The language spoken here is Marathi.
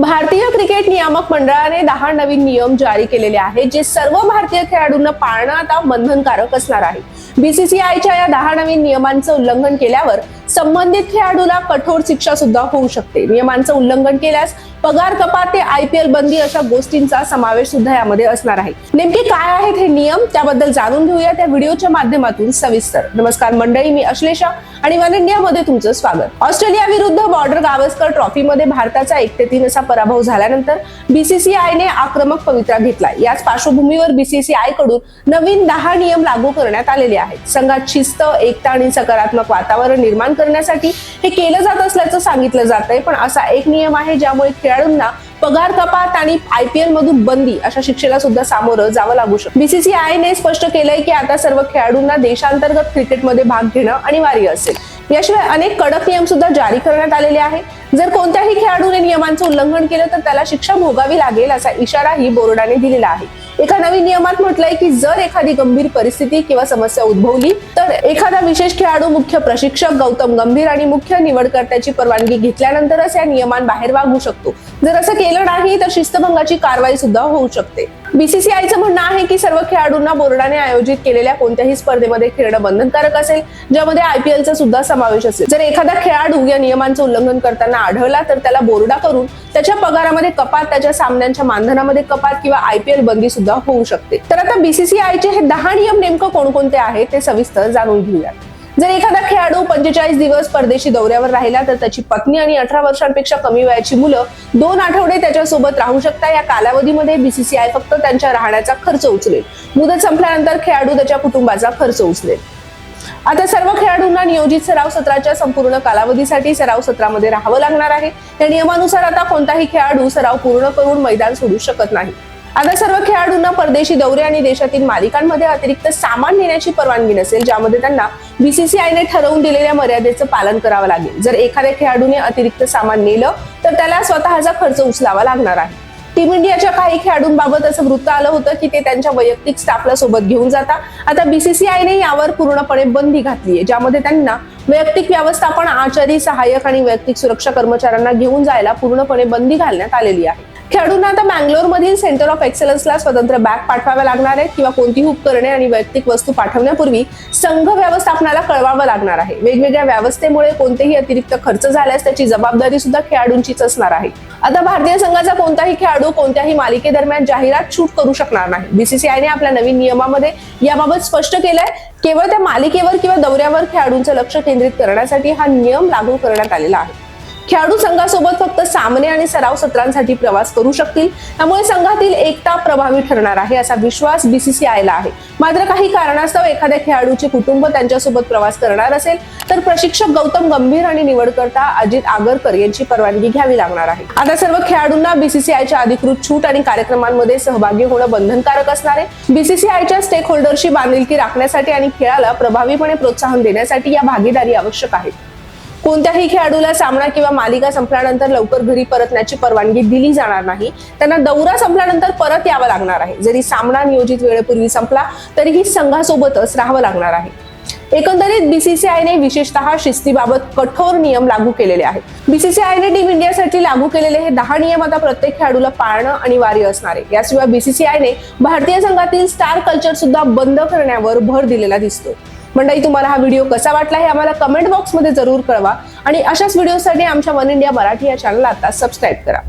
भारतीय क्रिकेट नियामक मंडळाने दहा नवीन नियम जारी केलेले आहेत जे सर्व भारतीय खेळाडूंना पाळणं आता बंधनकारक असणार आहे. बीसीसीआयच्या या दहा नवीन नियमांचं उल्लंघन केल्यावर संबंधित खेळाडूला कठोर शिक्षा सुद्धा होऊ शकते. नियमांचं उल्लंघन केल्यास पगार कपात ते आयपीएल बंदी अशा गोष्टींचा समावेश सुद्धा यामध्ये असणार आहे. नेमके काय आहेत हे नियम? त्याबद्दल जाणून घेऊया त्या व्हिडिओच्या माध्यमातून सविस्तर. नमस्कार मंडळी मी अश्लेषा आणि वन इंडियामध्ये तुमचं स्वागत. ऑस्ट्रेलिया विरुद्ध बॉर्डर गावस्कर ट्रॉफीमध्ये भारताचा एक ते तीन असा पराभव झाल्यानंतर बीसीसीआयने आक्रमक पवित्रा घेतला याच पार्श्वभूमीवर बीसीसीआयकडून नवीन दहा नियम लागू करण्यात आलेले आहेत. संघात शिस्त एकता आणि सकारात्मक वातावरण निर्माण करण्यासाठी हे केलं जात असल्याचं सांगितलं जात आहे पण असा एक नियम आहे ज्यामुळे खेळाडूंना पगार कपात आणि आयपीएल मधून बंदी अशा शिक्षेला सुद्धा सामोरं जावं लागू शकतं. बीसीसीआयने स्पष्ट केलंय की आता सर्व खेळाडूंना देशांतर्गत क्रिकेटमध्ये भाग घेणं अनिवार्य असेल. याशिवाय अनेक कडक नियम सुद्धा जारी करण्यात आलेले आहे जर कोणत्याही खेळाडूने नियमांचं उल्लंघन केलं तर त्याला शिक्षा भोगावी लागेल असा इशाराही बोर्डाने दिलेला आहे. एका नवीन नियमात म्हटलंय की जर एखादी गंभीर परिस्थिती किंवा समस्या उद्भवली तर एखादा विशेष खेळाडू मुख्य प्रशिक्षक गौतम गंभीर आणि मुख्य निवडकर्त्याची परवानगी घेतल्यानंतरच या नियमांबाहेर वागू शकतो. जर असं केलं नाही तर शिस्तभंगाची कारवाई सुद्धा होऊ शकते. बीसीसीआयचं म्हणणं आहे की सर्व खेळाडूंना बोर्डाने आयोजित केलेल्या कोणत्याही स्पर्धेमध्ये खेळणं बंधनकारक असेल ज्यामध्ये आयपीएलचा सुद्धा समावेश असेल. जर एखादा खेळाडू या नियमांचं उल्लंघन करताना आढळला तर त्याला बोर्डाकडून त्याच्या पगारामध्ये कपात त्याच्या सामन्यांच्या मानधनामध्ये कपात किंवा आयपीएल बंदी सुद्धा होऊ शकते. तर आता बीसीसीआयचे हे दहा नियम नेमकं कोणकोणते आहेत ते सविस्तर जाणून घेऊयात. जर एखादा खेळाडू पंचेचाळीस दिवस परदेशी दौऱ्यावर राहिला तर त्याची पत्नी आणि अठरा वर्षांपेक्षा कमी वयाची मुलं दोन आठवडे त्याच्यासोबत राहू शकता. या कालावधीमध्ये बीसीसीआय फक्त त्यांच्या राहण्याचा खर्च उचलेल. मुदत संपल्यानंतर खेळाडू त्याच्या कुटुंबाचा खर्च उचलेल. आता सर्व खेळाडूंना नियोजित सराव सत्राच्या संपूर्ण कालावधीसाठी सराव सत्रामध्ये राहावं लागणार आहे. या नियमानुसार आता कोणताही खेळाडू सराव पूर्ण करून मैदान सोडू शकत नाही. आता सर्व खेळाडूंना परदेशी दौरे आणि देशातील मालिकांमध्ये अतिरिक्त सामान नेण्याची परवानगी नसेल ज्यामध्ये त्यांना बीसीसीआयने ठरवून दिलेल्या मर्यादेचं पालन करावं लागेल. जर एखाद्या खेळाडूने अतिरिक्त सामान नेलं तर त्याला स्वतःचा खर्च उचलावा लागणार आहे. टीम इंडियाच्या काही खेळाडूंबाबत असं वृत्त आलं होतं की ते त्यांच्या वैयक्तिक स्टाफला सोबत घेऊन जातात. आता बीसीसीआयने यावर पूर्णपणे बंदी घातली आहे ज्यामध्ये त्यांना वैयक्तिक व्यवस्थापन आचारी सहाय्यक आणि वैयक्तिक सुरक्षा कर्मचाऱ्यांना घेऊन जायला पूर्णपणे बंदी घालण्यात आलेली आहे. खेळाडूंना आता बँगलोर मधील सेंटर ऑफ एक्सलन्सला स्वतंत्र बॅग पाठवाव्या लागणार आहेत किंवा कोणतीही उपकरणे आणि वैयक्तिक वस्तू पाठवण्यापूर्वी संघ व्यवस्थापनाला कळवावं लागणार आहे. वेगवेगळ्या व्यवस्थेमुळे कोणतेही अतिरिक्त खर्च झाल्यास त्याची जबाबदारी सुद्धा खेळाडूंचीच असणार आहे. आता भारतीय संघाचा कोणताही खेळाडू कोणत्याही मालिकेदरम्यान जाहिरात शूट करू शकणार नाही. बीसीसीआयने आपल्या नवीन नियमामध्ये याबाबत स्पष्ट केलंय. केवळ त्या मालिकेवर किंवा दौऱ्यावर खेळाडूंचं लक्ष केंद्रित करण्यासाठी हा नियम लागू करण्यात आलेला आहे. खेळाडू संघासोबत फक्त सामने आणि सराव सत्रांसाठी प्रवास करू शकतील. त्यामुळे संघातील एकता प्रभावी ठरणार आहे असा विश्वास बीसीसीआयला आहे. मात्र काही कारणास्तव एखाद्या खेळाडूचे कुटुंब त्यांच्यासोबत प्रवास करणार असेल तर प्रशिक्षक गौतम गंभीर आणि निवडकर्ता अजित आगरकर यांची परवानगी घ्यावी लागणार आहे. आता सर्व खेळाडूंना बीसीसीआयच्या अधिकृत छूट आणि कार्यक्रमांमध्ये सहभागी होणं बंधनकारक असणार आहे. बीसीसीआयच्या स्टेक होल्डरशी बांधिलकी राखण्यासाठी आणि खेळाला प्रभावीपणे प्रोत्साहन देण्यासाठी या भागीदारी आवश्यक आहे. कोणत्याही खेळाडूला सामना किंवा मालिका संपल्यानंतर लवकर घरी परतण्याची परवानगी दिली जाणार नाही. त्यांना दौरा संपल्यानंतर परत यावं लागणार आहे. जरी सामना नियोजित वेळेपूर्वी संपला तरीही संघासोबतच राहावं लागणार आहे. एकंदरीत बीसीसीआयने विशेषतः शिस्तीबाबत कठोर नियम लागू केलेले आहेत. बीसीसीआयने टीम इंडियासाठी लागू केलेले हे दहा नियम आता प्रत्येक खेळाडूला पाळणं अनिवार्य असणार आहे. याशिवाय बीसीसीआयने भारतीय संघातील स्टार कल्चर सुद्धा बंद करण्यावर भर दिलेला दिसतो मंडळी तुम्हाला हा व्हिडिओ कसा वाटला हे आम्हाला कमेंट बॉक्समध्ये जरूर कळवा. आणि अशाच व्हिडिओसाठी आमच्या वन इंडिया मराठी या चॅनलला आता सबस्क्राईब करा.